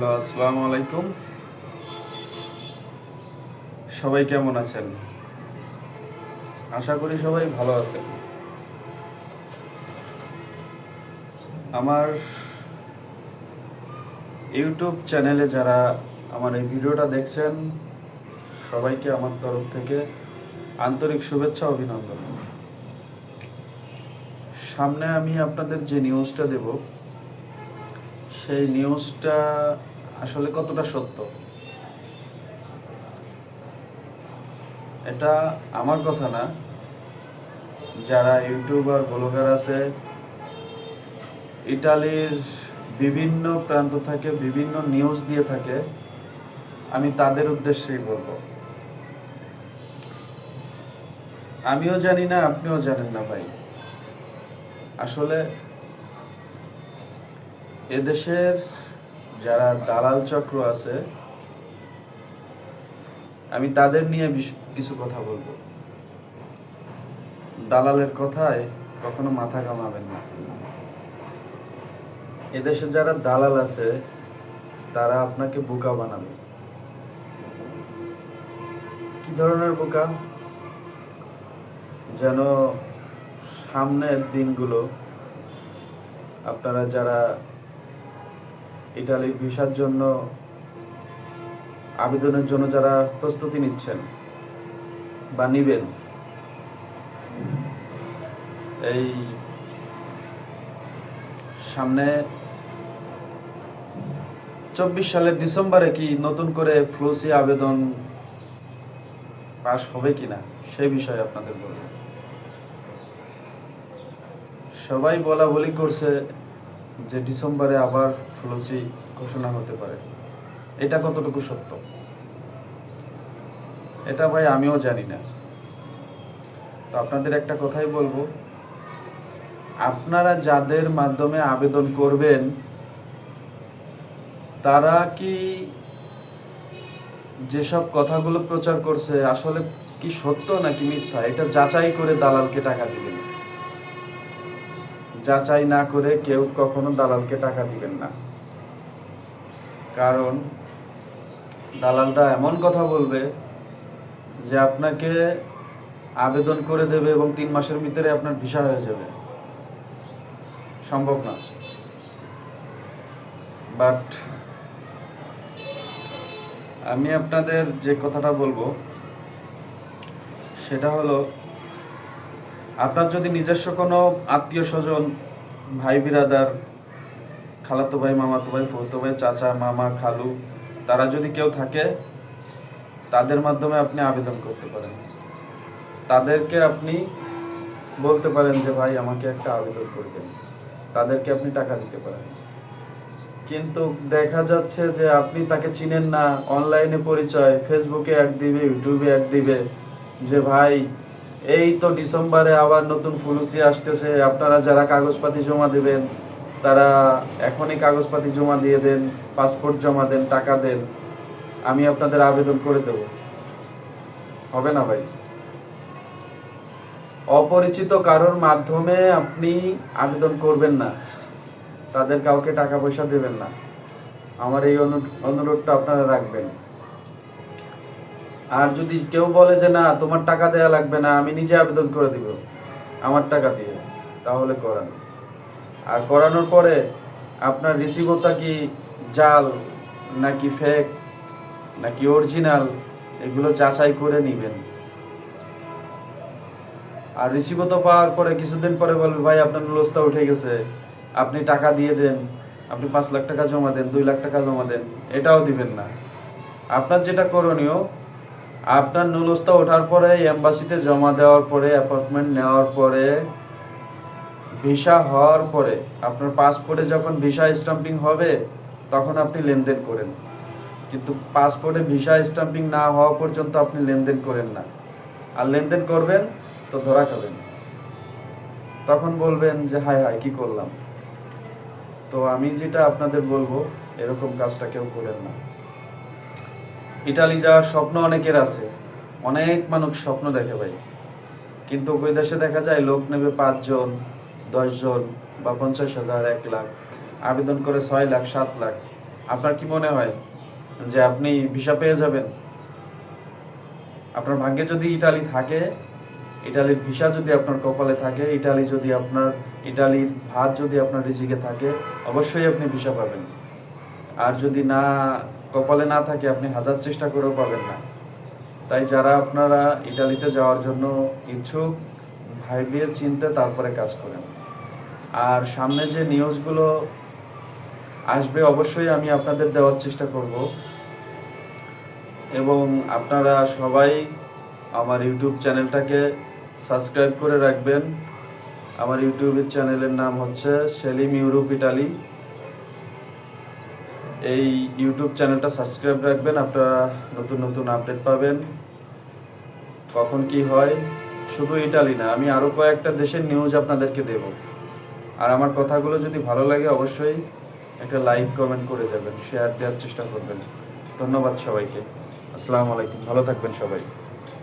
Hello, আসসালামু আলাইকুম। সবাই কেমন আছেন? আশা করি সবাই ভালো আছেন। আমার ইউটিউব চ্যানেলে যারা আমার এই ভিডিওটা দেখছেন, সবাইকে আমার তরফ থেকে আন্তরিক শুভেচ্ছা, অভিনন্দন। সামনে আমি আপনাদের যে নিউজটা দেব, সেই নিউজটা আসলে কতটা সত্য? এটা আমার কথা না। যারা ইউটিউবার, ব্লগার আছে, ইটালির বিভিন্ন প্রান্ত থেকে বিভিন্ন নিউজ দিয়ে থাকে, আমি তাদের উদ্দেশ্যেই বলব। আমিও জানি না, আপনিও জানেন না ভাই। আসলে এদেশের যারা দালাল চক্র আছে, আমি তাদের নিয়ে কিছু কথা বলব। দালালের কথায় কখনো মাথা কামাবেন না। এদেশে যারা দালাল আছে, তারা আপনাকে বোকা বানাবে। কি ধরনের বোকা? যেন সামনের দিনগুলো আপনারা যারা ইটালির ভিসার জন্য, আবেদনের জন্য যারা প্রস্তুতি নিচ্ছেন, বা নিবেন, এই সামনে চব্বিশ সালের ডিসেম্বরে কি নতুন করে ফ্লুসি আবেদন পাশ হবে কিনা সেই বিষয়ে আপনাদের বলব। সবাই বলা বলি করছে যে ডিসেম্বরে আবার ফ্লুসি ঘোষণা হতে পারে। এটা কতটুকু সত্য? এটা ভাই আমিও জানি না। তো আপনাদের একটা কথাই বলব, আপনারা যাদের মাধ্যমে আবেদন করবেন, তারা কি যেসব কথাগুলো প্রচার করছে, আসলে কি সত্য নাকি মিথ্যা? এটা যাচাই করে দালালকে টাকা দিবেন। যাচাই না করে কেউ কখনো দালালকে টাকা দিবেন না। কারণ দালালটা এমন কথা বলবে যে আপনাকে আবেদন করে দেবে এবং তিন মাসের ভিতরে আপনার ভিসা হয়ে যাবে। সম্ভব না। বাট আমি আপনাদের যে কথাটা বলব, সেটা হলো আপনার যদি নিজস্ব কোনো আত্মীয় স্বজন, ভাই বিরাদার, খালাতো ভাই, মামাতো ভাই ফুতো ভাই, চাচা, মামা, খালু, তারা যদি কেউ থাকে, তাদের মাধ্যমে আপনি আবেদন করতে পারেন। তাদেরকে আপনি বলতে পারেন যে, ভাই, আমাকে একটা আবেদন করবেন। তাদেরকে আপনি টাকা দিতে পারেন। কিন্তু দেখা যাচ্ছে যে, আপনি তাকে চিনেন না, অনলাইনে পরিচয়, ফেসবুকে এক দিবে, ইউটিউবে এক দিবে, যে, ভাই এই তো ডিসেম্বরে আবার নতুন ফুলুসি আসতেছে। আপনারা যারা কাগজপাতি জমা দেবেন, তারা এখনই কাগজপাতি জমা দিয়ে দেন, পাসপোর্ট জমা দেন, টাকা দেন। আমি আপনাদের আবেদন করে দেব। হবে না ভাই? অপরিচিত কারোর মাধ্যমে আপনি আবেদন করবেন না। তাদের কাউকে টাকা পয়সা দেবেন না। আমার এই অনু- অনুরোধটা আপনারা রাখবেন। আর যদি কেউ বলে যে না, তোমার টাকা দেয়া লাগবে না, আমি নিজে আবেদন করে দিব। আমার টাকা দিয়ে। তাহলে করান। আর করানোর পরে আপনার রিসিভটা কি জাল, নাকি ফেক নাকি অরিজিনাল এগুলো যাচাই করে নেবেন। আর রিসিভও তো পাওয়ার পরে কিছুদিন পরে বলবে, ভাই, আপনার নুলস্তা উঠে গেছে। আপনি টাকা দিয়ে দেন। আপনি পাঁচ লাখ টাকা জমা দেন, দুই লাখ টাকা জমা দেন। এটাও দিবেন না। আপনার যেটা করণীয় আপনার নুলস্তা ওঠার পরে এম্বাসিতে জমা দেওয়ার পরে অ্যাপার্টমেন্ট নেওয়ার পরে ভিসা হওয়ার পরে, আপনার পাসপোর্টে যখন ভিসা স্টাম্পিং হবে, তখন আপনি লেনদেন করেন। কিন্তু পাসপোর্টে ভিসা স্টাম্পিং না হওয়া পর্যন্ত আপনি লেনদেন করেন না। আর লেনদেন করবেন, তো ধরা খাবেন। তখন বলবেন যে, হায় হায়, কি করলাম? তো আমি যেটা আপনাদের বলব, এরকম কাজটা কেউ করেন না। ইটালি যাওয়ার স্বপ্ন অনেকের আছে। অনেক মানুষ স্বপ্ন দেখে ভাই। কিন্তু ওই দেশে দেখা যায় লোক নেবে পাঁচজন, দশজন বা পঞ্চাশ হাজার, এক লাখ। আবেদন করে ছয় লাখ, সাত লাখ। আপনার কি মনে হয় যে আপনি ভিসা পেয়ে যাবেন? আপনার ভাগ্যে যদি ইটালি থাকে, ইটালির ভিসা যদি আপনার কপালে থাকে, ইটালি যদি আপনার, ইটালির ভাত যদি আপনার রিজিকে থাকে, অবশ্যই আপনি ভিসা পাবেন। আর যদি না কপালে না থাকে আপনি হাজার চেষ্টা করেও পাবেন না। তাই যারা আপনারা ইটালিতে যাওয়ার জন্য ইচ্ছুক ভাইবিয়ে চিনতে তারপরে কাজ করেন। আর সামনে যে নিউজগুলো আসবে অবশ্যই আমি আপনাদের দেওয়ার চেষ্টা করব। এবং আপনারা সবাই আমার ইউটিউব চ্যানেলটাকে সাবস্ক্রাইব করে রাখবেন। আমার ইউটিউবের চ্যানেলের নাম হচ্ছে সেলিম ইউরোপ ইটালি। এই ইউটিউব চ্যানেলটা সাবস্ক্রাইব রাখবেন, আপনারা নতুন নতুন আপডেট পাবেন। কখন কি হয়, শুধু ইটালি না, আমি আরও কয়েকটা দেশের নিউজ আপনাদেরকে দেব। আর আমার কথাগুলো যদি ভালো লাগে, অবশ্যই একটা লাইক কমেন্ট করে যাবেন শেয়ার দেওয়ার চেষ্টা করবেন। ধন্যবাদ সবাইকে। আসসালামু আলাইকুম, ভালো থাকবেন সবাই।